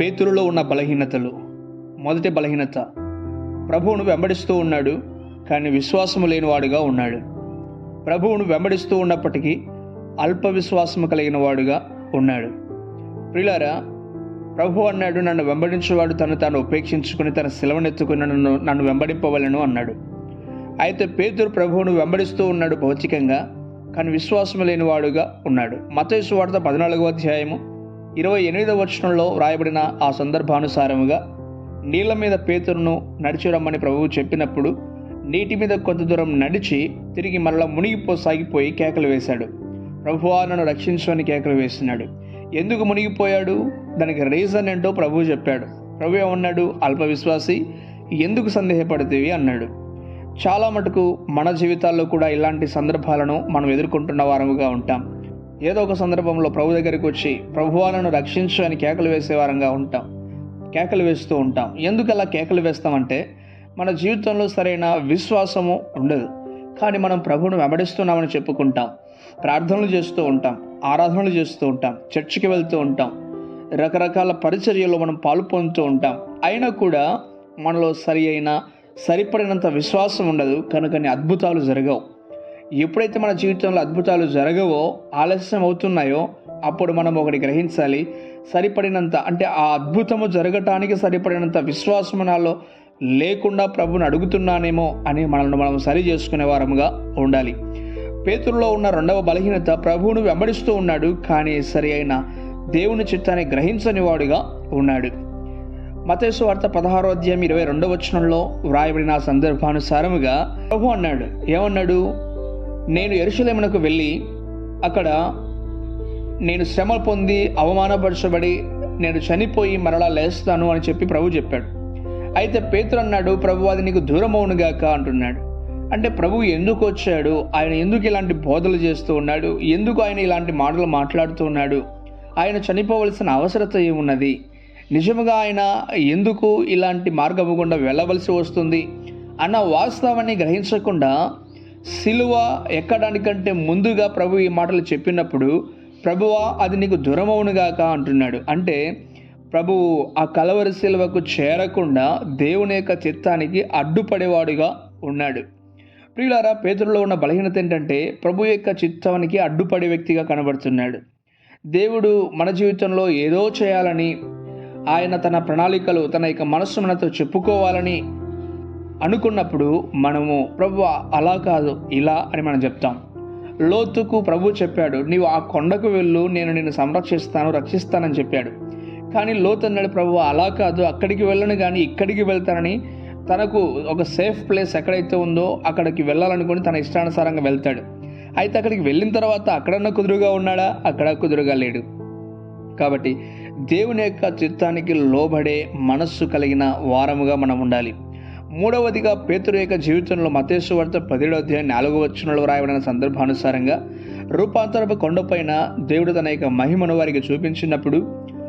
పేతురులో ఉన్న బలహీనతలు. మొదటి బలహీనత ప్రభువును వెంబడిస్తూ ఉన్నాడు కానీ విశ్వాసము లేనివాడుగా ఉన్నాడు. ప్రభువును వెంబడిస్తూ ఉన్నప్పటికీ అల్ప విశ్వాసము కలిగిన వాడుగా ఉన్నాడు. ప్రిలారా ప్రభు అన్నాడు నన్ను వెంబడించేవాడు తను తాను ఉపేక్షించుకుని తన శిలవనెత్తుకుని నన్ను నన్ను వెంబడింపవలను అన్నాడు. అయితే పేతురు ప్రభువును వెంబడిస్తూ ఉన్నాడు భౌతికంగా కానీ విశ్వాసం లేనివాడుగా ఉన్నాడు. మతేసు వార్త పద్నాలుగో అధ్యాయము ఇరవై ఎనిమిదవ వచనంలో వ్రాయబడిన ఆ సందర్భానుసారముగా నీళ్ళ మీద పేతురును నడిచి రమ్మని ప్రభువు చెప్పినప్పుడు నీటి మీద కొంత దూరం నడిచి తిరిగి మరలా మునిగిపో సాగిపోయి కేకలు వేశాడు. ప్రభువా నన్ను రక్షించమని కేకలు వేసినాడు. ఎందుకు మునిగిపోయాడు? దానికి రీజన్ ఏంటో ప్రభువు చెప్పాడు. ప్రభు ఏమన్నాడు? అల్ప విశ్వాసి ఎందుకు సందేహపడుతీవి? అన్నాడు. చాలా మటుకు మన జీవితాల్లో కూడా ఇలాంటి సందర్భాలను మనం ఎదుర్కొంటున్న వారముగా ఉంటాం. ఏదో ఒక సందర్భంలో ప్రభు దగ్గరికి వచ్చి ప్రభువాలను రక్షించు అని కేకలు వేసే వారంగా ఉంటాం. కేకలు వేస్తూ ఉంటాం. ఎందుకు అలా కేకలు వేస్తామంటే మన జీవితంలో సరైన విశ్వాసము ఉండదు. కానీ మనం ప్రభువును వెంబడిస్తున్నామని చెప్పుకుంటాం. ప్రార్థనలు చేస్తూ ఉంటాం. ఆరాధనలు చేస్తూ ఉంటాం. చర్చికి వెళ్తూ ఉంటాం. రకరకాల పరిచర్యలో మనం పాలు పొందుతూ ఉంటాం. అయినా కూడా మనలో సరి అయిన సరిపడినంత విశ్వాసం ఉండదు. కనుకని అద్భుతాలు జరగవు. ఎప్పుడైతే మన జీవితంలో అద్భుతాలు జరగవో ఆలస్యం అవుతున్నాయో అప్పుడు మనం ఒకటి గ్రహించాలి. సరిపడినంత అంటే ఆ అద్భుతము జరగటానికి సరిపడినంత విశ్వాసం నాలో లేకుండా ప్రభుని అడుగుతున్నానేమో అని మనల్ని మనం సరి చేసుకునే వారముగా ఉండాలి. పేతుల్లో ఉన్న రెండవ బలహీనత ప్రభువును వెంబడిస్తూ ఉన్నాడు కానీ సరి అయిన దేవుని చిత్తాన్ని గ్రహించని వాడుగా ఉన్నాడు. మతేసు వార్త పదహారో అధ్యాయం ఇరవై రెండవ వచనంలో వ్రాయబడిన సందర్భానుసారముగా ప్రభు అన్నాడు ఏమన్నాడు? నేను ఎరుషలేమునకు వెళ్ళి అక్కడ నేను శ్రమ పొంది అవమానపరచబడి నేను చనిపోయి మరలా లేస్తాను అని చెప్పి ప్రభు చెప్పాడు. అయితే పేతురు అన్నాడు ప్రభు అది నీకు దూరమవునుగాక అంటున్నాడు. అంటే ప్రభు ఎందుకు వచ్చాడు? ఆయన ఎందుకు ఇలాంటి బోధలు చేస్తూ ఉన్నాడు? ఎందుకు ఆయన ఇలాంటి మాటలు మాట్లాడుతూ ఉన్నాడు? ఆయన చనిపోవలసిన అవసరత ఏమున్నది? నిజముగా ఆయన ఎందుకు ఇలాంటి మార్గము గుండా వెళ్ళవలసి వస్తుంది? అన్న వాస్తవాన్ని గ్రహించకుండా సిలువ ఎక్కడానికంటే ముందుగా ప్రభు ఈ మాటలు చెప్పినప్పుడు ప్రభువా అది నీకు దూరమవునుగాక అంటున్నాడు. అంటే ప్రభువు ఆ కలవరి సిలువకు చేరకుండా దేవుని యొక్క చిత్తానికి అడ్డుపడేవాడుగా ఉన్నాడు. ప్రియులారా పేతుల్లో ఉన్న బలహీనత ఏంటంటే ప్రభు యొక్క చిత్తానికి అడ్డుపడే వ్యక్తిగా కనబడుతున్నాడు. దేవుడు మన జీవితంలో ఏదో చేయాలని ఆయన తన ప్రణాళికలు తన యొక్క మనస్సు మనతో చెప్పుకోవాలని అనుకున్నప్పుడు మనము ప్రభు అలా కాదు ఇలా అని మనం చెప్తాం. లోతుకు ప్రభు చెప్పాడు నీవు ఆ కొండకు వెళ్ళు నేను నిన్ను సంరక్షిస్తాను రక్షిస్తానని చెప్పాడు. కానీ లోతు అన్నాడు ప్రభు అలా కాదు అక్కడికి వెళ్ళను కానీ ఇక్కడికి వెళ్తానని తనకు ఒక సేఫ్ ప్లేస్ ఎక్కడైతే ఉందో అక్కడికి వెళ్ళాలనుకుని తన ఇష్టానుసారంగా వెళ్తాడు. అయితే అక్కడికి వెళ్ళిన తర్వాత అక్కడన్నా కుదురుగా ఉన్నాడా? అక్కడ కుదురుగా లేడు. కాబట్టి దేవుని యొక్క చిత్తానికి లోబడే మనస్సు కలిగిన వారముగా మనం ఉండాలి. మూడవదిగా పేతురేక జీవితంలో మతేశ్వ వార్త పదిహేడో అధ్యాయం నాలుగో వచనంలో రాయబడిన సందర్భానుసారంగా రూపాంతరపు కొండపైన దేవుడు తన యొక్క మహిమను వారికి చూపించినప్పుడు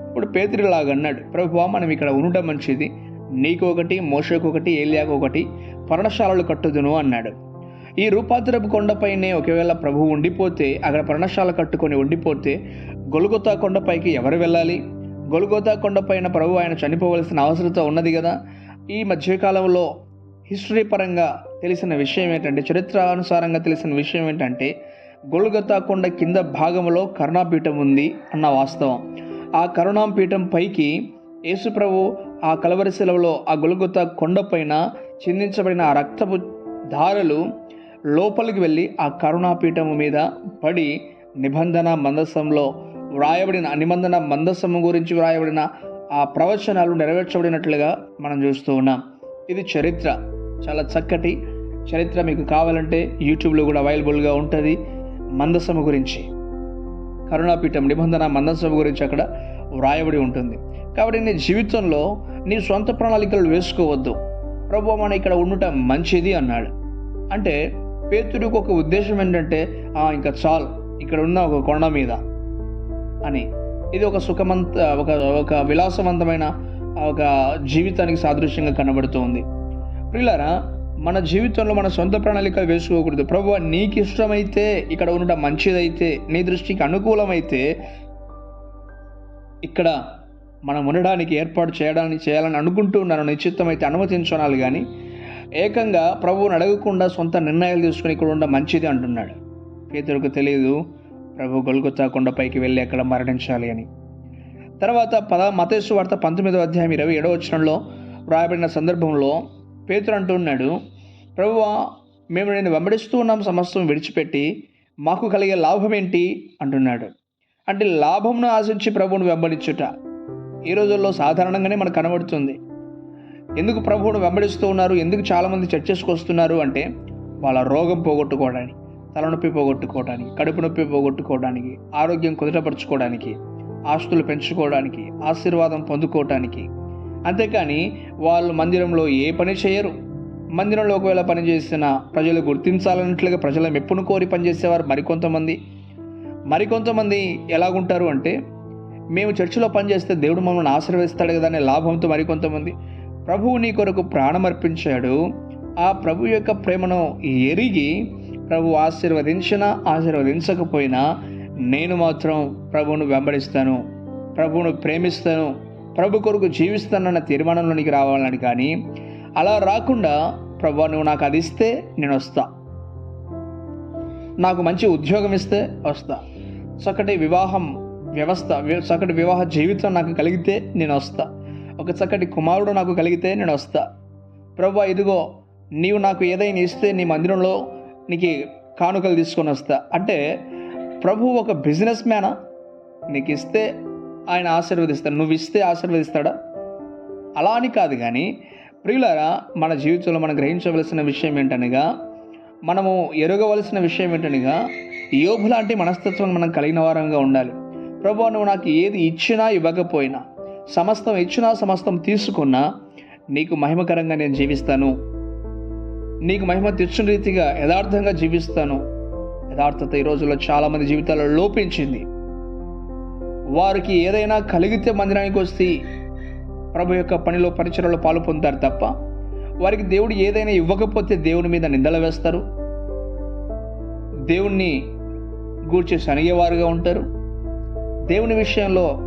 ఇప్పుడు పేతురిలాగా అన్నాడు ప్రభు మనం ఇక్కడ ఉండటం మంచిది. నీకు ఒకటి మోషకు ఒకటి ఏలియాకు ఒకటి పర్ణశాలలు కట్టుదును అన్నాడు. ఈ రూపాంతరపు కొండపైనే ఒకవేళ ప్రభువు ఉండిపోతే అక్కడ పర్ణశాల కట్టుకొని ఉండిపోతే గొలుగొతా కొండపైకి ఎవరు వెళ్ళాలి? గొలుగొతా కొండపైన ప్రభు ఆయన చనిపోవలసిన అవసరత ఉన్నది కదా. ఈ మధ్యకాలంలో హిస్టరీ పరంగా తెలిసిన విషయం ఏంటంటే చరిత్రానుసారంగా తెలిసిన విషయం ఏంటంటే గొలుగతా కొండ కింద భాగంలో కరుణాపీఠం ఉంది అన్న వాస్తవం. ఆ కరుణాపీఠం పైకి యేసుప్రభు ఆ కలవరి సెలవులో ఆ గొలుగొతా కొండపైన చిందించబడిన ఆ రక్తపు ధారలు లోపలికి వెళ్ళి ఆ కరుణాపీఠము మీద పడి నిబంధన మందస్సంలో వ్రాయబడిన నిబంధన మందస్సము గురించి వ్రాయబడిన ఆ ప్రవచనాలు నెరవేర్చబడినట్లుగా మనం చూస్తూ ఉన్నాం. ఇది చరిత్ర. చాలా చక్కటి చరిత్ర మీకు కావాలంటే యూట్యూబ్లో కూడా అవైలబుల్గా ఉంటుంది. మందసము గురించి. కరుణాపీఠం నిబంధన మందసము గురించి అక్కడ వ్రాయబడి ఉంటుంది. కాబట్టి నీ జీవితంలో నీ సొంత ప్రణాళికలు వేసుకోవద్దు. ప్రభు మన ఇక్కడ ఉండటం మంచిది అన్నాడు. అంటే పేతుడికి ఒక ఉద్దేశం ఏంటంటే ఇంకా చాలు. ఇక్కడ ఉన్న ఒక కొండ మీద అని. ఇది ఒక సుఖమంత ఒక ఒక విలాసవంతమైన ఒక జీవితానికి సాదృశ్యంగా కనబడుతుంది. ప్రియులారా మన జీవితంలో మన సొంత ప్రణాళిక వేసుకోకూడదు. ప్రభు నీకు ఇష్టమైతే ఇక్కడ ఉండటం మంచిదైతే నీ దృష్టికి అనుకూలమైతే ఇక్కడ మనం ఉండడానికి ఏర్పాటు చేయడానికి చేయాలని అనుకుంటూ ఉన్నాను. నిశ్చితమైతే అనుమతించాలి కానీ ఏకంగా ప్రభువుని అడగకుండా సొంత నిర్ణయాలు తీసుకుని ఇక్కడ ఉండడం మంచిది అంటున్నాడు. పేతురుకు తెలియదు ప్రభు గొల్గొత్తా కొండపైకి వెళ్ళి అక్కడ మరణించాలి అని. తర్వాత పద మతేశ్వ వార్త పంతొమ్మిదవ అధ్యాయం ఇరవై ఏడవ వచనంలో వ్రాయబడిన సందర్భంలో పేతురు అంటున్నాడు ప్రభువా మేము నేను వెంబడిస్తూ ఉన్నాం సమస్తం విడిచిపెట్టి మాకు కలిగే లాభం ఏంటి? అంటున్నాడు. అంటే లాభంను ఆశించి ప్రభువును వెంబడించుట ఈ రోజుల్లో సాధారణంగానే మనకు కనబడుతుంది. ఎందుకు ప్రభువును వెంబడిస్తూ ఉన్నారు? ఎందుకు చాలామంది చర్చస్కి వస్తున్నారు? అంటే వాళ్ళ రోగం పోగొట్టుకోవడానికి. తలనొప్పి పోగొట్టుకోవడానికి కడుపు నొప్పి పోగొట్టుకోవడానికి ఆరోగ్యం కుదుటపరుచుకోవడానికి ఆస్తులు పెంచుకోవడానికి ఆశీర్వాదం పొందుకోవడానికి అంతేకాని వాళ్ళు మందిరంలో ఏ పని చేయరు. మందిరంలో ఒకవేళ పనిచేసిన ప్రజలు గుర్తించాలన్నట్లుగా ప్రజల మెప్పును కోరి పనిచేసేవారు మరికొంతమంది. మరికొంతమంది ఎలాగుంటారు అంటే మేము చర్చిలో పనిచేస్తే దేవుడు మమ్మల్ని ఆశీర్వదిస్తాడు కదా అనే లాభంతో మరికొంతమంది. ప్రభువు నీ కొరకు ప్రాణం అర్పించాడు ఆ ప్రభు యొక్క ప్రేమను ఎరిగి ప్రభు ఆశీర్వదించినా ఆశీర్వదించకపోయినా నేను మాత్రం ప్రభువును వెంబడిస్తాను ప్రభువును ప్రేమిస్తాను ప్రభు కొరకు జీవిస్తానన్న తీర్మానంలోనికి రావాలని కానీ అలా రాకుండా ప్రభు నువ్వు నాకు అది ఇస్తే నేను వస్తా. నాకు మంచి ఉద్యోగం ఇస్తే వస్తా. చక్కటి వివాహం వ్యవస్థ చక్కటి వివాహ జీవితం నాకు కలిగితే నేను వస్తా. ఒక చక్కటి కుమారుడు నాకు కలిగితే నేను వస్తా. ప్రభు ఇదిగో నీవు నాకు ఏదైనా ఇస్తే నీ మందిరంలో నీకు కానుకలు తీసుకొని వస్తా. అంటే ప్రభు ఒక బిజినెస్ మ్యానా నీకు ఇస్తే ఆయన ఆశీర్వదిస్తాడు. నువ్వు ఇస్తే ఆశీర్వదిస్తాడా? అలా అని కాదు కానీ ప్రియులారా మన జీవితంలో మనం గ్రహించవలసిన విషయం ఏంటనగా మనము ఎరగవలసిన విషయం ఏంటనగా యోబు లాంటి మనస్తత్వం మనం కలిగిన వారంగా ఉండాలి. ప్రభు నువ్వు నాకు ఏది ఇచ్చినా ఇవ్వకపోయినా సమస్తం ఇచ్చినా సమస్తం తీసుకున్నా నీకు మహిమకరంగా నేను జీవిస్తాను. నీకు మహిమ తెచ్చిన రీతిగా యథార్థంగా జీవిస్తాను. యథార్థత ఈ రోజుల్లో చాలామంది జీవితాల్లో లోపించింది. వారికి ఏదైనా కలిగితే మందిరానికి వస్తే ప్రభు యొక్క పనిలో పరిచయలో పాలు పొందుతారు తప్ప వారికి దేవుడు ఏదైనా ఇవ్వకపోతే దేవుని మీద నిందలు వేస్తారు. దేవుణ్ణి గూర్చి సనిగేవారుగా ఉంటారు. దేవుని విషయంలో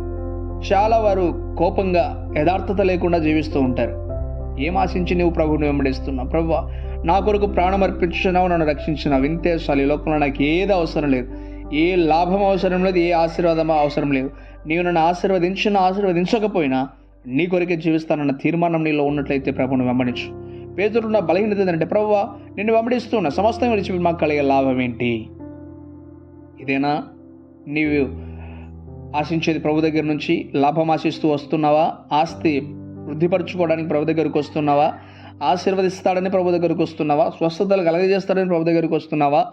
చాలా వారు కోపంగా యథార్థత లేకుండా జీవిస్తూ ఉంటారు. ఏం ఆశించి నువ్వు ప్రభువుని వెంబడిస్తున్నావు? ప్రభు నా కొరకు ప్రాణం అర్పించినావు నన్ను రక్షించినావు వింతే చాలు ఈ లోకంలో నాకు ఏది అవసరం లేదు. ఏ లాభం అవసరం లేదు ఏ ఆశీర్వాదం అవసరం లేదు. నీవు నన్ను ఆశీర్వదించినా ఆశీర్వదించకపోయినా నీ కొరికే జీవిస్తానన్న తీర్మానం నీలో ఉన్నట్లయితే ప్రభుని వెంబడించు. పేదరున్న బలహీనత ఏంటంటే ప్రభువా నిన్ను వెంబడిస్తున్న సమస్తం విడిచి మాకు కలిగే లాభం ఏంటి? ఇదేనా? నీవు ఆశించేది ప్రభు దగ్గర నుంచి లాభం ఆశిస్తూ వస్తున్నావా? ఆస్తి వృద్ధిపరచుకోవడానికి ప్రభు దగ్గరకు వస్తున్నావా? ఆశీర్వదిస్తాడని ప్రభు దగ్గరకు వస్తున్నావా? స్వస్థతలు కలగజేస్తాడని ప్రభు దగ్గరకు వస్తున్నావా?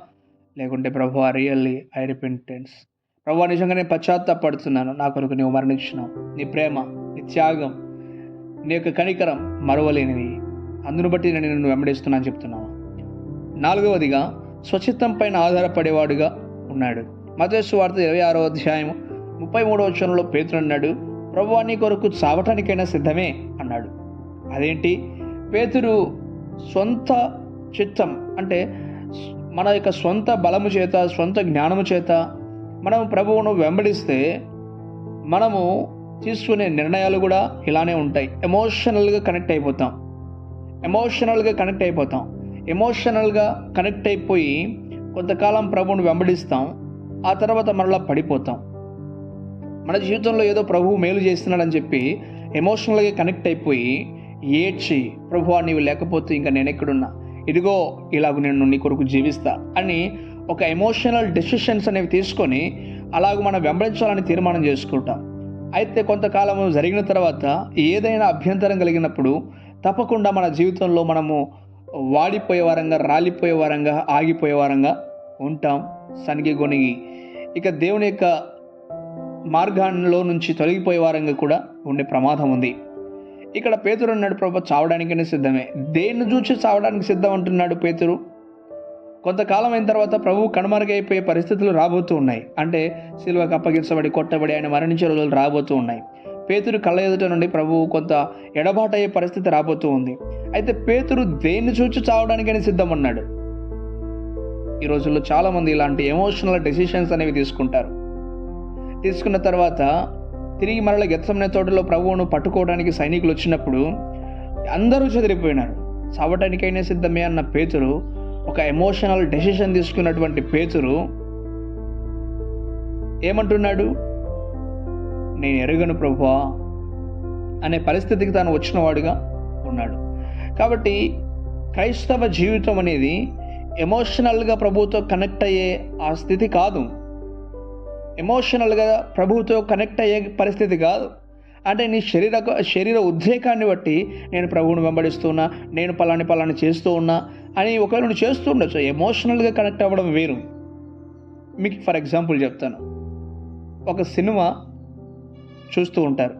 లేకుంటే ప్రభు రియల్లీ ఐ రిపెంటెన్స్ ప్రభు నిజంగా నేను పశ్చాత్తాపడుతున్నాను. నా కొరకు నీవు మరణించినావు. నీ ప్రేమ నీ త్యాగం నీ యొక్క కనికరం మరవలేనివి. అందును బట్టి నేను నిన్ను వెంబడిస్తున్నాను చెప్తున్నాను నాలుగవదిగా స్వచిత్తం పైన ఆధారపడేవాడుగా ఉన్నాడు. మతేసు వార్త ఇరవై ఆరో అధ్యాయం ముప్పై మూడవ వచనంలో పేతురు అన్నాడు నీ కొరకు చావటానికైనా సిద్ధమే అన్నాడు. అదేంటి? పేతురు సొంత చిత్తం అంటే మన యొక్క సొంత బలము చేత సొంత జ్ఞానము చేత మనం ప్రభువును వెంబడిస్తే మనము తీసుకునే నిర్ణయాలు కూడా ఇలానే ఉంటాయి. ఎమోషనల్గా కనెక్ట్ అయిపోతాం. ఎమోషనల్గా కనెక్ట్ అయిపోతాం. ఎమోషనల్గా కనెక్ట్ అయిపోయి కొంతకాలం ప్రభువును వెంబడిస్తాం. ఆ తర్వాత మరలా పడిపోతాం. మన జీవితంలో ఏదో ప్రభువు మేలు చేస్తున్నాడని చెప్పి ఎమోషనల్గా కనెక్ట్ అయిపోయి ఏడ్చి ప్రభు నీవు లేకపోతే ఇంకా నేను ఎక్కడున్నా? ఇదిగో ఇలాగ నేను నీ కొరకు జీవిస్తా అని ఒక ఎమోషనల్ డెసిషన్స్ అనేవి తీసుకొని అలాగ మనం వెంబడించాలని తీర్మానం చేసుకుంటాం. అయితే కొంతకాలం జరిగిన తర్వాత ఏదైనా అభ్యంతరం కలిగినప్పుడు తప్పకుండా మన జీవితంలో మనము వాడిపోయే వారంగా రాలిపోయే వారంగా ఆగిపోయే వారంగా ఉంటాం సనిగి గొనిగి. ఇక దేవుని యొక్క మార్గాల్లో నుంచి తొలగిపోయే వారంగా కూడా ఉండే ప్రమాదం ఉంది. ఇక్కడ పేతురు అన్నాడు ప్రభు చావడానికైనా సిద్ధమే. దేన్ని చూసి చావడానికి సిద్ధం అంటున్నాడు పేతురు? కొంతకాలం అయిన తర్వాత ప్రభువు కనుమరుగైపోయే పరిస్థితులు రాబోతూ ఉన్నాయి. అంటే సిల్వకు అప్పగించబడి కొట్టబడి ఆయన మరణించే రోజులు రాబోతూ ఉన్నాయి. పేతురు కళ్ళ ఎదుట నుండి ప్రభువు కొంత ఎడబాటు అయ్యే పరిస్థితి రాబోతూ ఉంది. అయితే పేతురు దేన్ని చూచి చావడానికైనా సిద్ధం అన్నాడు? ఈ రోజుల్లో చాలామంది ఇలాంటి ఎమోషనల్ డెసిషన్స్ అనేవి తీసుకుంటారు. తీసుకున్న తర్వాత తిరిగి మరల గెత్సమనే తోటలో ప్రభువును పట్టుకోవడానికి సైనికులు వచ్చినప్పుడు అందరూ చెదిరిపోయినారు. చావటానికైనా సిద్ధమే అన్న పేతురు ఒక ఎమోషనల్ డెసిషన్ తీసుకున్నటువంటి పేతురు ఏమంటున్నాడు? నేను ఎరగను ప్రభువా అనే పరిస్థితికి తాను వచ్చినవాడుగా ఉన్నాడు. కాబట్టి క్రైస్తవ జీవితం అనేది ఎమోషనల్గా ప్రభుతో కనెక్ట్ అయ్యే ఆ స్థితి కాదు. ఎమోషనల్గా ప్రభువుతో కనెక్ట్ అయ్యే పరిస్థితి కాదు. అంటే నీ శరీర శరీర ఉద్రేకాన్ని బట్టి నేను ప్రభువుని వెంబడిస్తున్నా నేను పలాని పలాని చేస్తూ ఉన్నా అని ఒకవేళ నువ్వు చేస్తూ ఉండొచ్చు ఎమోషనల్గా కనెక్ట్ అవ్వడం వేరు. మీకు ఫర్ ఎగ్జాంపుల్ చెప్తాను. ఒక సినిమా చూస్తూ ఉంటారు.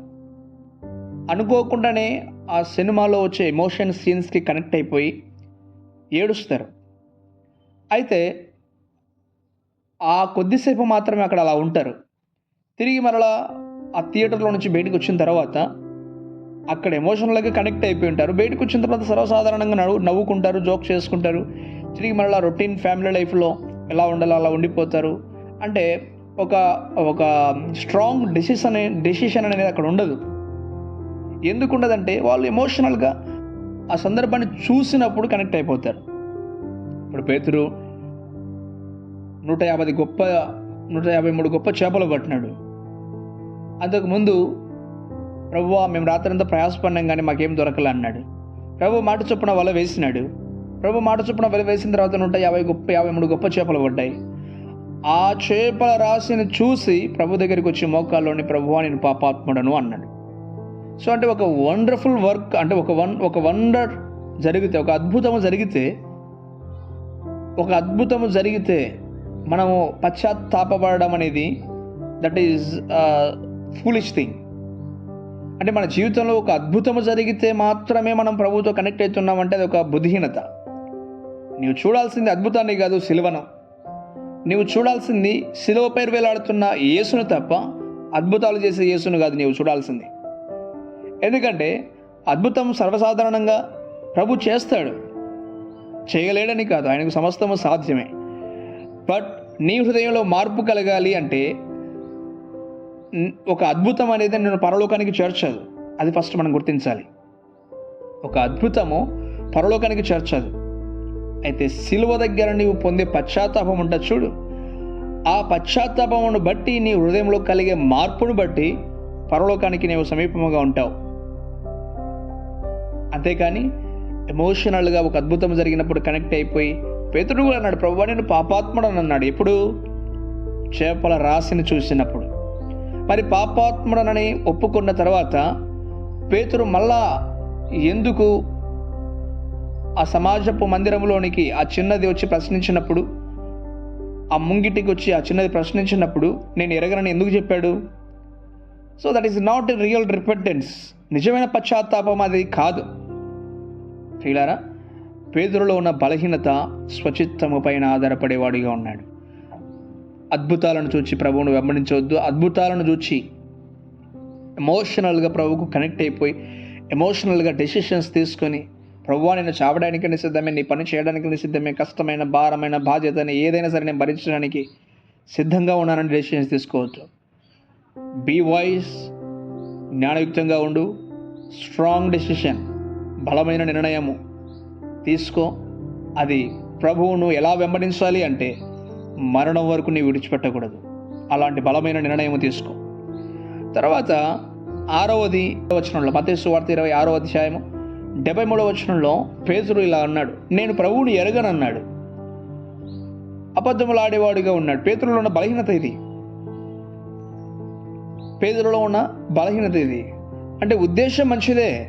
అనుకోకుండానే ఆ సినిమాలో వచ్చే ఎమోషన్ సీన్స్కి కనెక్ట్ అయిపోయి ఏడుస్తారు. అయితే ఆ కొద్దిసేపు మాత్రమే అక్కడ అలా ఉంటారు. తిరిగి మరలా ఆ థియేటర్లో నుంచి బయటకు వచ్చిన తర్వాత అక్కడ ఎమోషనల్గా కనెక్ట్ అయిపోయి ఉంటారు. బయటకు వచ్చిన తర్వాత సర్వసాధారణంగా నవ్వు నవ్వుకుంటారు జోక్ చేసుకుంటారు. తిరిగి మరలా రొటీన్ ఫ్యామిలీ లైఫ్లో ఎలా ఉండాలో అలా ఉండిపోతారు. అంటే ఒక ఒక స్ట్రాంగ్ డెసిషన్ డెసిషన్ అనేది అక్కడ ఉండదు. ఎందుకు ఉండదంటే వాళ్ళు ఎమోషనల్గా ఆ సందర్భాన్ని చూసినప్పుడు కనెక్ట్ అయిపోతారు. ఇప్పుడు పేతురు నూట యాభై గొప్ప నూట యాభై మూడు గొప్ప చేపలు పట్టినాడు. అంతకుముందు ప్రభు మేము రాత్రంతా ప్రయాసపడినాం కానీ మాకేం దొరకలే అన్నాడు. ప్రభు మాట చొప్పున వల వేసినాడు. ప్రభు మాట చొప్పున వల వేసిన తర్వాత నూట యాభై గొప్ప యాభై మూడు గొప్ప చేపలు పడ్డాయి. ఆ చేపల రాశిని చూసి ప్రభు దగ్గరికి వచ్చి మోకాల్లోని ప్రభు నేను పాపాత్ముడను అన్నాడు. సో అంటే ఒక వండర్ఫుల్ వర్క్ అంటే ఒక వన్ ఒక వండర్ జరిగితే ఒక అద్భుతము జరిగితే ఒక అద్భుతము జరిగితే మనము పశ్చాత్తాపడడం అనేది దట్ ఈజ్ ఫూలిష్ థింగ్ అంటే మన జీవితంలో ఒక అద్భుతము జరిగితే మాత్రమే మనం ప్రభుతో కనెక్ట్ అవుతున్నామంటే అది ఒక బుద్ధిహీనత. నీవు చూడాల్సింది అద్భుతాన్ని కాదు సిలువను. నీవు చూడాల్సింది సిలువ పేరు వేలాడుతున్న యేసును తప్ప అద్భుతాలు చేసే యేసును కాదు నీవు చూడాల్సింది. ఎందుకంటే అద్భుతం సర్వసాధారణంగా ప్రభు చేస్తాడు. చేయలేడని కాదు ఆయనకు సమస్తము సాధ్యమే. బట్ నీ హృదయంలో మార్పు కలగాలి అంటే ఒక అద్భుతం అనేది నేను పరలోకానికి చేర్చదు. అది ఫస్ట్ మనం గుర్తించాలి. ఒక అద్భుతము పరలోకానికి చేర్చదు. అయితే సిలువ దగ్గర నీవు పొందే పశ్చాత్తాపం ఉంటుంది చూడు. ఆ పశ్చాత్తాపమును బట్టి నీ హృదయంలో కలిగే మార్పును బట్టి పరలోకానికి నీవు సమీపముగా ఉంటావు. అంతేకాని ఎమోషనల్గా ఒక అద్భుతం జరిగినప్పుడు కనెక్ట్ అయిపోయి పేతుడు కూడా అన్నాడు ప్రభు నేను పాపాత్ముడని అన్నాడు ఎప్పుడు? చేపల రాశిని చూసినప్పుడు. మరి పాపాత్ముడనని ఒప్పుకున్న తర్వాత పేతురు మళ్ళా ఎందుకు ఆ సమాజపు మందిరంలోనికి ఆ చిన్నది వచ్చి ప్రశ్నించినప్పుడు ఆ ముంగిటికి వచ్చి ఆ చిన్నది ప్రశ్నించినప్పుడు నేను ఎరగనని ఎందుకు చెప్పాడు? So that is not a real repentance నిజమైన పశ్చాత్తాపం అది కాదు. ఫీలారా పేదరులో ఉన్న బలహీనత స్వచిత్తము పైన ఆధారపడేవాడిగా ఉన్నాడు. అద్భుతాలను చూచి ప్రభువును వెంబడించవద్దు. అద్భుతాలను చూచి ఎమోషనల్గా ప్రభువుకు కనెక్ట్ అయిపోయి ఎమోషనల్గా డెసిషన్స్ తీసుకొని ప్రభువా నేను చావడానికి సిద్ధమే నీ పని చేయడానికి సిద్ధమే కష్టమైన భారమైన బాధ్యతని ఏదైనా సరే నేను భరించడానికి సిద్ధంగా ఉన్నానని డెసిషన్స్ తీసుకోవద్దు. బీ వాయిస్ జ్ఞానయుక్తంగా ఉండు. స్ట్రాంగ్ డెసిషన్ బలమైన నిర్ణయము తీసుకో. అది ప్రభువును ఎలా వెంబడించాలి అంటే మరణం వరకు నీ విడిచిపెట్టకూడదు. అలాంటి బలమైన నిర్ణయం తీసుకో. తర్వాత ఆరవది వచనంలో మతేసు వార్త ఇరవై ఆరో అధ్యాయము డెబ్బై మూడవ వచనంలో పేతురు ఇలా అన్నాడు నేను ప్రభువుని ఎరగనన్నాడు. అబద్ధములాడేవాడిగా ఉన్నాడు. పేతురులో ఉన్న బలహీనత ఇది. పేదలలో ఉన్న బలహీనత ఇది. అంటే ఉద్దేశం మంచిదే.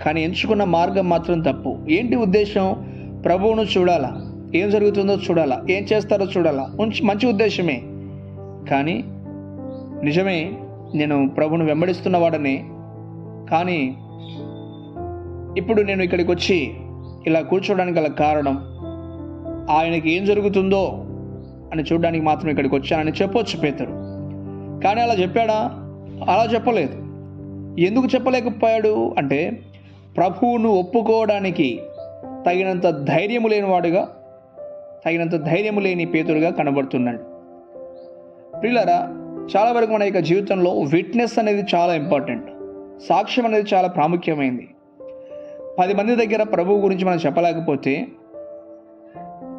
కానీ ఎంచుకున్న మార్గం మాత్రం తప్పు. ఏంటి ఉద్దేశం? ప్రభువును చూడాలా? ఏం జరుగుతుందో చూడాలా? ఏం చేస్తారో చూడాలా? మంచి ఉద్దేశమే. కానీ నిజమే నేను ప్రభును వెంబడిస్తున్న వాడని. కానీ ఇప్పుడు నేను ఇక్కడికి వచ్చి ఇలా కూర్చోవడానికి గల కారణం ఆయనకి ఏం జరుగుతుందో అని చూడడానికి మాత్రం ఇక్కడికి వచ్చానని చెప్పొచ్చు పేతురు కానీ అలా చెప్పాడా? అలా చెప్పలేదు. ఎందుకు చెప్పలేకపోయాడు? అంటే ప్రభువును ఒప్పుకోవడానికి తగినంత ధైర్యము లేనివాడుగా తగినంత ధైర్యము లేని పేతురుగా కనబడుతున్నాడు. ప్రియులరా చాలా వరకు మన యొక్క జీవితంలో విట్నెస్ అనేది చాలా ఇంపార్టెంట్ సాక్ష్యం అనేది చాలా ప్రాముఖ్యమైంది. పది మంది దగ్గర ప్రభువు గురించి మనం చెప్పలేకపోతే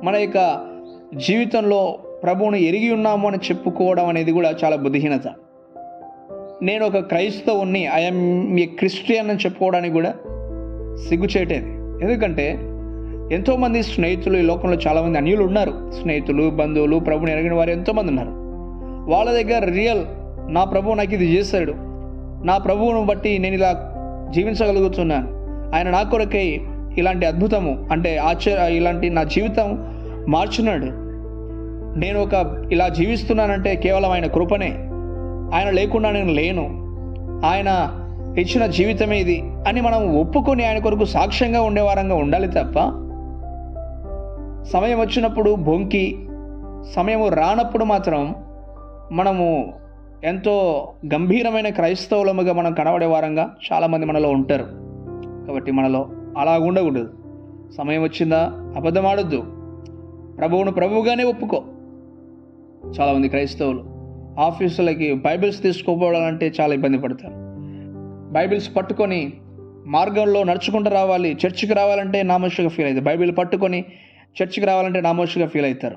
మన యొక్క జీవితంలో ప్రభువును ఎరిగి ఉన్నాము అని చెప్పుకోవడం అనేది కూడా చాలా బుద్ధిహీనత. నేను ఒక క్రైస్తవుని ఐఎమ్ ఏ క్రిస్టియన్ అని చెప్పుకోవడానికి కూడా సిగ్గుచేటేది. ఎందుకంటే ఎంతోమంది స్నేహితులు ఈ లోకంలో చాలామంది అన్యులు ఉన్నారు స్నేహితులు బంధువులు ప్రభుని ఎరిగిన వారు ఎంతోమంది ఉన్నారు. వాళ్ళ దగ్గర రియల్ నా ప్రభువు నాకు ఇది చేశాడు. నా ప్రభువును బట్టి నేను ఇలా జీవించగలుగుతున్నాను. ఆయన నా కొరకై ఇలాంటి అద్భుతము అంటే ఆశ్చర్య ఇలాంటి నా జీవితం మార్చున్నాడు. నేను ఒక ఇలా జీవిస్తున్నానంటే కేవలం ఆయన కృపనే. ఆయన లేకుండా నేను లేను. ఆయన ఇచ్చిన జీవితమే ఇది అని మనం ఒప్పుకొని ఆయన కొరకు సాక్ష్యంగా ఉండేవారంగా ఉండాలి తప్ప సమయం వచ్చినప్పుడు బొంకి సమయము రానప్పుడు మాత్రం మనము ఎంతో గంభీరమైన క్రైస్తవులముగా మనం కనబడే వారంగా చాలామంది మనలో ఉంటారు. కాబట్టి మనలో అలా ఉండకూడదు. సమయం వచ్చిందా అబద్ధం ఆడొద్దు. ప్రభువును ప్రభువుగానే ఒప్పుకో. చాలామంది క్రైస్తవులు ఆఫీసులకి బైబిల్స్ తీసుకోపోవాలంటే చాలా ఇబ్బంది పడతారు. బైబిల్స్ పట్టుకొని మార్గంలో నడుచుకుంటూ రావాలి చర్చికి రావాలంటే నామోషిగా ఫీల్ అవుతారు. బైబిల్ పట్టుకొని చర్చికి రావాలంటే నామోషిగా ఫీల్ అవుతారు.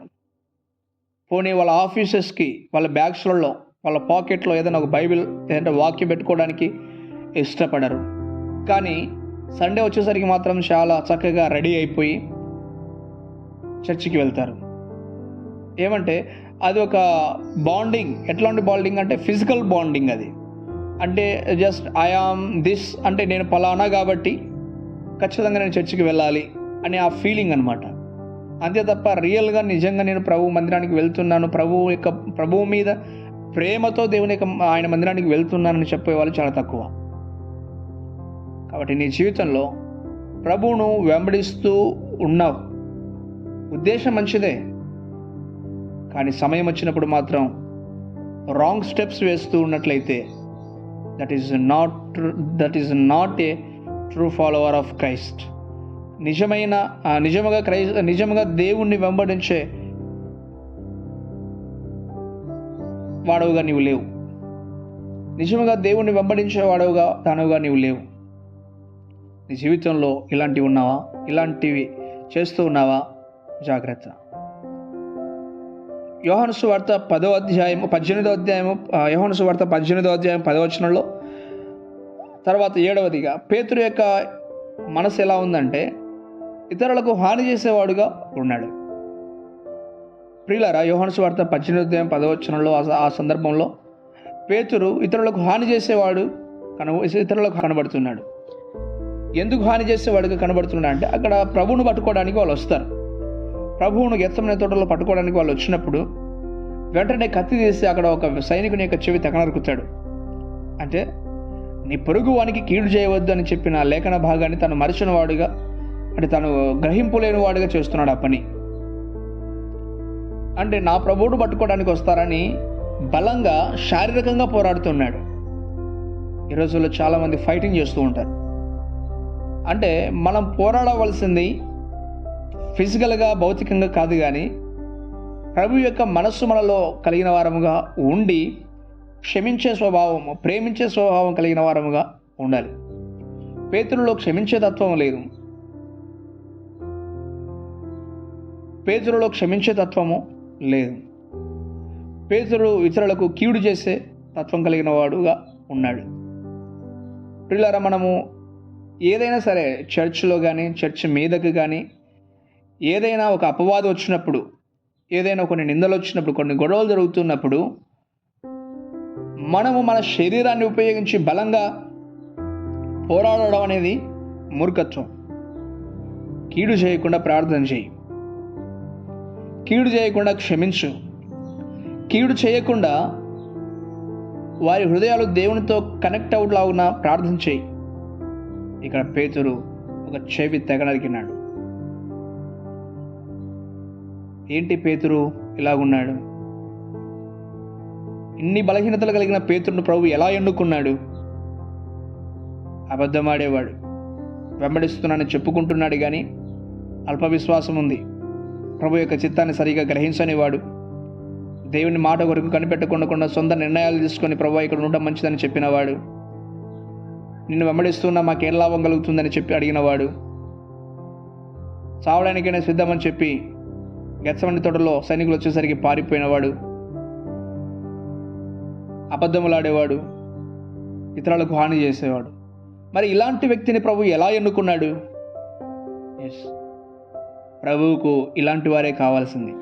పోనీ వాళ్ళ ఆఫీసెస్కి వాళ్ళ బ్యాగ్స్లలో వాళ్ళ పాకెట్లో ఏదైనా ఒక బైబిల్ లేదంటే వాక్యం పెట్టుకోవడానికి ఇష్టపడరు. కానీ సండే వచ్చేసరికి మాత్రం చాలా చక్కగా రెడీ అయిపోయి చర్చికి వెళ్తారు. ఏమంటే అది ఒక బాండింగ్. ఎట్లాంటి బాండింగ్ అంటే ఫిజికల్ బాండింగ్ అది. అంటే జస్ట్ ఐఆమ్ దిస్ అంటే నేను పలానా కాబట్టి ఖచ్చితంగా నేను చర్చికి వెళ్ళాలి అనే ఆ ఫీలింగ్ అనమాట అంతే తప్ప రియల్గా నిజంగా నేను ప్రభు మందిరానికి వెళ్తున్నాను ప్రభువు యొక్క ప్రభువు మీద ప్రేమతో దేవుని యొక్క ఆయన మందిరానికి వెళ్తున్నానని చెప్పే వాళ్ళు చాలా తక్కువ. కాబట్టి నీ జీవితంలో ప్రభువును వెంబడిస్తూ ఉన్నావు. ఉద్దేశం మంచిదే. కానీ సమయం వచ్చినప్పుడు మాత్రం రాంగ్ స్టెప్స్ వేస్తూ ఉన్నట్లయితే that is not that is not a true follower of Christ నిజమైన నిజముగా క్రై నిజముగా దేవుణ్ణి వెంబడించే వాడవుగా నీవు లేవు. నిజముగా దేవుణ్ణి వెంబడించే వాడవుగా దానవుగా నీవు లేవు. నీ జీవితంలో ఇలాంటివి ఉన్నావా? ఇలాంటివి చేస్తూ ఉన్నావా? జాగ్రత్త. యోహాను సువార్త పదో అధ్యాయము పద్దెనిమిదో అధ్యాయము ఆ, యోహాను సువార్త పద్దెనిమిదో అధ్యాయం పదవచనంలో తర్వాత ఏడవదిగా పేతురు యొక్క మనసు ఎలా ఉందంటే ఇతరులకు హాని చేసేవాడుగా ఉన్నాడు. ప్రియులారా యోహాను సువార్త పద్దెనిమిదో అధ్యాయం పదవచనంలో ఆ- ఆ సందర్భంలో పేతురు ఇతరులకు హాని చేసేవాడు కన ఇతరులకు కనబడుతున్నాడు. ఎందుకు హాని చేసేవాడుగా కనబడుతున్నాడు అంటే అక్కడ ప్రభువును పట్టుకోవడానికి వాళ్ళు వస్తారు. ప్రభువును ఎత్తమైన తోటలో పట్టుకోవడానికి వాళ్ళు వచ్చినప్పుడు వెంటనే కత్తి తీసి అక్కడ ఒక సైనికుని యొక్క చెవి తెగనరుకుతాడు. అంటే నీ పొరుగు వానికి కీడు చేయవద్దు అని చెప్పిన ఆ లేఖన భాగాన్ని తను మరిచిన వాడుగా అంటే తను గ్రహింపులేని వాడుగా చేస్తున్నాడు ఆ పని. అంటే నా ప్రభువును పట్టుకోవడానికి వస్తారని బలంగా శారీరకంగా పోరాడుతున్నాడు. ఈ రోజుల్లో చాలామంది ఫైటింగ్ చేస్తూ ఉంటారు. అంటే మనం పోరాడవలసింది ఫిజికల్గా భౌతికంగా కాదు కానీ ప్రభు యొక్క మనస్సు మనలో కలిగిన వారముగా ఉండి క్షమించే స్వభావము ప్రేమించే స్వభావం కలిగిన వారముగా ఉండాలి. పేతురులో క్షమించే తత్వం లేదు. పేతురులో క్షమించే తత్వము లేదు. పేతురు ఇతరులకు కీడు చేసే తత్వం కలిగిన వాడుగా ఉన్నాడు. పిల్లర మనము ఏదైనా సరే చర్చ్లో కానీ చర్చ్ మీదకు కానీ ఏదైనా ఒక అపవాదం వచ్చినప్పుడు ఏదైనా కొన్ని నిందలు వచ్చినప్పుడు కొన్ని గొడవలు జరుగుతున్నప్పుడు మనము మన శరీరాన్ని ఉపయోగించి బలంగా పోరాడడం అనేది మూర్ఖత్వం. కీడు చేయకుండా ప్రార్థన చేయి. కీడు చేయకుండా క్షమించు. కీడు చేయకుండా వారి హృదయాలు దేవునితో కనెక్ట్ అవుట్లాగున ప్రార్థన చేయి. ఇక్కడ పేతురు ఒక చెవి తెగనరికినాడు ఏంటి పేతురు ఇలాగున్నాడు? ఇన్ని బలహీనతలు కలిగిన పేతురును ప్రభు ఎలా ఎన్నుకున్నాడు? అబద్ధమాడేవాడు. వెంబడిస్తున్నానని చెప్పుకుంటున్నాడు కానీ అల్ప విశ్వాసం ఉంది. ప్రభు యొక్క చిత్తాన్ని సరిగా గ్రహించనివాడు. దేవుని మాట కొరకు కనిపెట్టకుండా సొంత నిర్ణయాలు తీసుకొని ప్రభు ఇక్కడ ఉండడం మంచిదని చెప్పినవాడు. నిన్ను వెంబడిస్తున్నా మాకేం లాభం కలుగుతుందని చెప్పి అడిగినవాడు. చావడానికైనా సిద్ధమని చెప్పి గెచ్చమండి తోటలో సైనికులు వచ్చేసరికి పారిపోయినవాడు అబద్ధములాడేవాడు ఇతరులకు హాని చేసేవాడు. మరి ఇలాంటి వ్యక్తిని ప్రభు ఎలా ఎన్నుకున్నాడు? ఎస్ ప్రభువుకు ఇలాంటి వారే కావాల్సింది.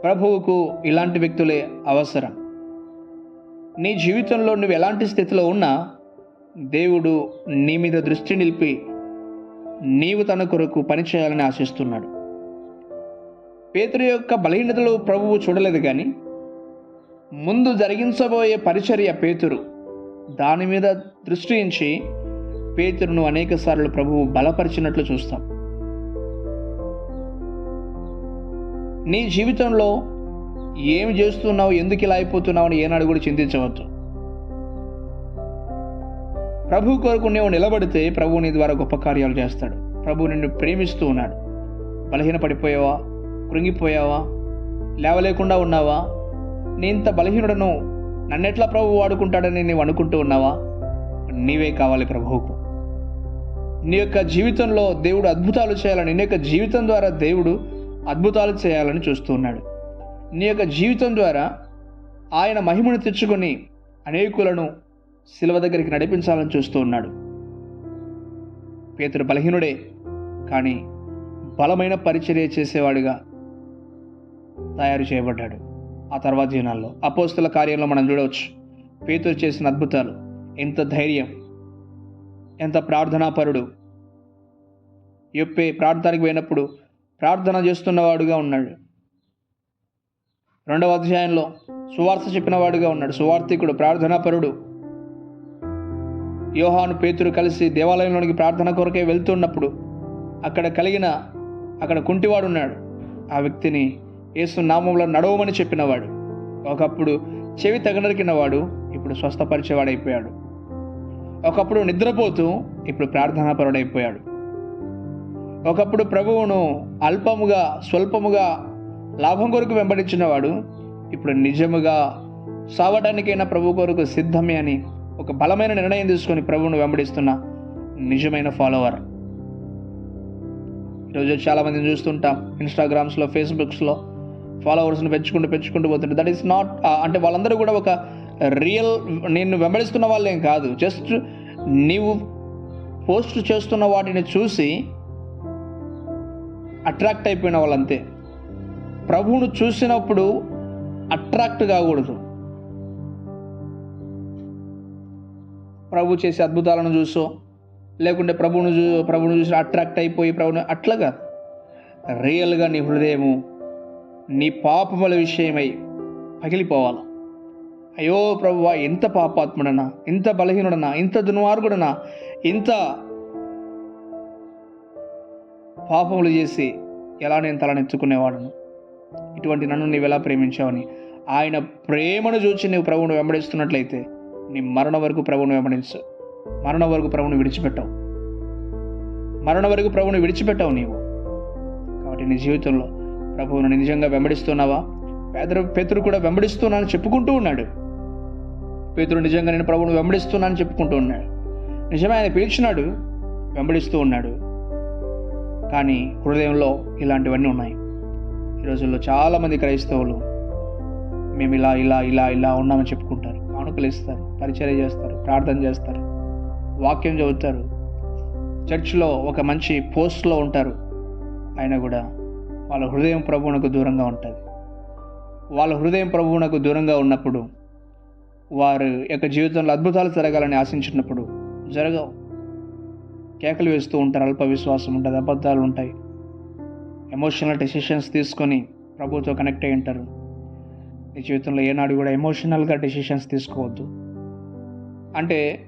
ప్రభువుకు ఇలాంటి వ్యక్తులే అవసరం. నీ జీవితంలో నువ్వు ఎలాంటి స్థితిలో ఉన్నా దేవుడు నీ మీద దృష్టి నిలిపి నీవు తన కొరకు పనిచేయాలని ఆశిస్తున్నాడు. పేతురు యొక్క బలహీనతలు ప్రభువు చూడలేదు కానీ ముందు జరిగించబోయే పరిచర్య పేతురు. దాని మీద దృష్టి ఉంచి పేతురును అనేక సార్లు ప్రభువు బలపరిచినట్లు చూస్తాం. నీ జీవితంలో ఏమి చేస్తున్నావు ఎందుకు ఇలా అయిపోతున్నావు అని ఏనాడు కూడా చింతించవద్దు. ప్రభు కొరకు నీవు నిలబడితే ప్రభువు నీ ద్వారా గొప్ప కార్యాలు చేస్తాడు. ప్రభు నిన్ను ప్రేమిస్తూ ఉన్నాడు. బలహీనపడిపోయావా? కృంగిపోయావా? లేవలేకుండా ఉన్నావా? నీ ఇంత బలహీనుడను నన్నెట్లా ప్రభు వాడుకుంటాడని నీవు అనుకుంటూ ఉన్నావా? నీవే కావాలి ప్రభువుకు. నీ యొక్క జీవితంలో దేవుడు అద్భుతాలు చేయాలని నీ యొక్క జీవితం ద్వారా దేవుడు అద్భుతాలు చేయాలని చూస్తూ ఉన్నాడు. నీ యొక్క జీవితం ద్వారా ఆయన మహిమను తెచ్చుకొని అనేకులను శిలువ దగ్గరికి నడిపించాలని చూస్తూ ఉన్నాడు. పేతుడు బలహీనుడే కానీ బలమైన పరిచర్య చేసేవాడిగా తయారు చేయబడ్డాడు. ఆ తర్వాత దినాల్లో అపోస్తుల కార్యంలో మనం చూడవచ్చు. పేతురు చేసిన అద్భుతాలు. ఎంత ధైర్యం. ఎంత ప్రార్థనాపరుడు. యొప్పే ప్రార్థనకి పోయినప్పుడు ప్రార్థన చేస్తున్నవాడుగా ఉన్నాడు. రెండవ అధ్యాయంలో సువార్త చెప్పినవాడుగా ఉన్నాడు. సువార్థికుడు ప్రార్థనాపరుడు. యోహాను పేతురు కలిసి దేవాలయంలోనికి ప్రార్థన కొరకే వెళ్తున్నప్పుడు అక్కడ కలిగిన అక్కడ కుంటివాడు ఉన్నాడు. ఆ వ్యక్తిని యేసు నామంలో నడవమని చెప్పినవాడు. ఒకప్పుడు చెవి తగనరికినవాడు ఇప్పుడు స్వస్థపరిచేవాడైపోయాడు. ఒకప్పుడు నిద్రపోతూ ఇప్పుడు ప్రార్థనాపరుడైపోయాడు. ఒకప్పుడు ప్రభువును అల్పముగా స్వల్పముగా లాభం కొరకు వెంబడించినవాడు ఇప్పుడు నిజముగా సావడానికైనా ప్రభు కొరకు సిద్ధమే అని ఒక బలమైన నిర్ణయం తీసుకొని ప్రభువును వెంబడిస్తున్న నిజమైన ఫాలోవర్. ఈరోజు చాలామందిని చూస్తుంటాం ఇన్స్టాగ్రామ్స్లో ఫేస్బుక్స్లో. ఫాలోవర్స్ని పెంచుకుంటూ పెంచుకుంటూ పోతుంటారు దట్ ఈస్ నాట్ అంటే వాళ్ళందరూ కూడా ఒక రియల్ నేను వెంబడిస్తున్న వాళ్ళేం కాదు. జస్ట్ నీవు పోస్ట్ చేస్తున్న వాటిని చూసి అట్రాక్ట్ అయిపోయిన వాళ్ళంతే. ప్రభువును చూసినప్పుడు అట్రాక్ట్ కాకూడదు. ప్రభు చేసే అద్భుతాలను చూసో లేకుంటే ప్రభువును చూ ప్రభువును చూసి అట్రాక్ట్ అయిపోయి ప్రభుని అట్లా కాదు. రియల్గా నీ హృదయము నీ పాపముల విషయమై పగిలిపోవాలి? అయ్యో ప్రభువా ఎంత పాపాత్ముడనా? ఇంత బలహీనుడనా? ఇంత దుర్మార్గుడనా? ఇంత పాపములు చేసి ఎలా నేను తలనెత్తుకునేవాడును ఇటువంటి నన్ను నీవు ఎలా ప్రేమించావని? ఆయన ప్రేమను చూచి నీవు ప్రభువును వెంబడిస్తున్నట్లయితే నీ మరణ వరకు ప్రభువును వెంబడించు. మరణ వరకు ప్రభువును విడిచిపెట్టావు. మరణ వరకు ప్రభువును విడిచిపెట్టావు నీవు. కాబట్టి నీ జీవితంలో ప్రభువును నిజంగా వెంబడిస్తున్నావా? పేదరు పేతురు కూడా వెంబడిస్తున్నానని చెప్పుకుంటూ ఉన్నాడు. పేతురు నిజంగా నేను ప్రభువును వెంబడిస్తున్నానని చెప్పుకుంటూ ఉన్నాడు. నిజమే ఆయన పిలిచినాడు వెంబడిస్తూ ఉన్నాడు. కానీ హృదయంలో ఇలాంటివన్నీ ఉన్నాయి. ఈ రోజుల్లో చాలామంది క్రైస్తవులు మేము ఇలా ఇలా ఇలా ఇలా ఉన్నామని చెప్పుకుంటారు. కానుకలు ఇస్తారు పరిచర్య చేస్తారు ప్రార్థన చేస్తారు వాక్యం చదువుతారు. చర్చ్లో ఒక మంచి పోస్ట్లో ఉంటారు. ఆయన కూడా వాళ్ళ హృదయం ప్రభువునకు దూరంగా ఉంటుంది. వాళ్ళ హృదయం ప్రభువునకు దూరంగా ఉన్నప్పుడు వారు యొక్క జీవితంలో అద్భుతాలు జరగాలని ఆశించినప్పుడు జరగవు. కేకలు వేస్తూ ఉంటారు అల్ప విశ్వాసం ఉంటుంది అబద్ధాలు ఉంటాయి. ఎమోషనల్ డెసిషన్స్ తీసుకొని ప్రభుతో కనెక్ట్ అయి ఉంటారు. నీ జీవితంలో ఏనాడు కూడా ఎమోషనల్గా డెసిషన్స్ తీసుకోవద్దు. అంటే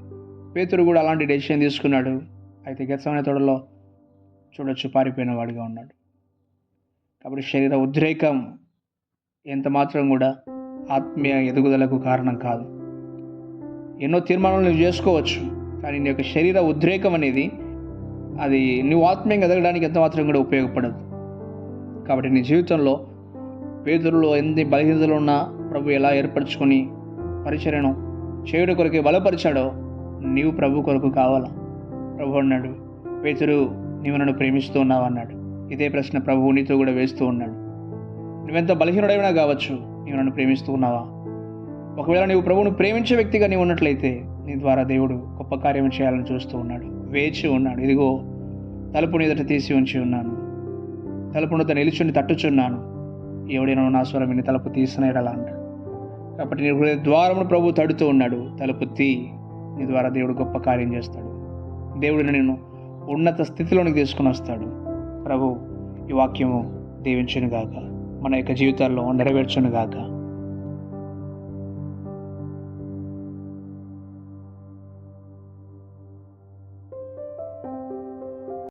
పేతురు కూడా అలాంటి డెసిషన్ తీసుకున్నాడు. అయితే గెచ్చమైన తోడలో చూడొచ్చు పారిపోయిన వాడిగా ఉన్నాడు. కాబట్టి శరీర ఉద్రేకం ఎంత మాత్రం కూడా ఆత్మీయ ఎదుగుదలకు కారణం కాదు. ఎన్నో తీర్మానాలు నువ్వు చేసుకోవచ్చు కానీ నీ యొక్క శరీర ఉద్రేకం అనేది అది నువ్వు ఆత్మీయంగా ఎదగడానికి ఎంత మాత్రం కూడా ఉపయోగపడదు. కాబట్టి నీ జీవితంలో పేదరులో ఎన్ని బలహీనతలు ఉన్నా ప్రభు ఎలా ఏర్పరచుకొని పరిచర్యను చేయుడు కొరకే బలపరిచాడో నీవు ప్రభు కొరకు కావాలా? ప్రభు అన్నాడు. పేతురు నీవు నన్ను ప్రేమిస్తూ ఉన్నావు అన్నాడు ఇదే ప్రశ్న ప్రభువు నీతో కూడా వేస్తూ ఉన్నాడు. నువ్వెంత బలహీనుడైనా కావచ్చు నీవు నన్ను ప్రేమిస్తూ ఉన్నావా? ఒకవేళ నీవు ప్రభువును ప్రేమించే వ్యక్తిగా నీవు ఉన్నట్లయితే నీ ద్వారా దేవుడు గొప్ప కార్యం చేయాలని చూస్తూ ఉన్నాడు. వేచి ఉన్నాడు. ఇదిగో తలుపుని ఎదుట తీసి ఉంచి ఉన్నాను. తలుపును నిలుచుని తట్టుచున్నాను. ఎవడైనా నా స్వరం విని తలుపు తీసిన అంట అంటాడు. కాబట్టి నీ హృదయ ద్వారమును ప్రభు తడుతూ ఉన్నాడు. తలుపు తీ నీ ద్వారా దేవుడు గొప్ప కార్యం చేస్తాడు. దేవుడు నేను ఉన్నత స్థితిలోనికి తీసుకుని వస్తాడు. ప్రభు ఈ వాక్యము దీవించునుగాక. మన యొక్క జీవితాల్లో నెరవేర్చునుగాక.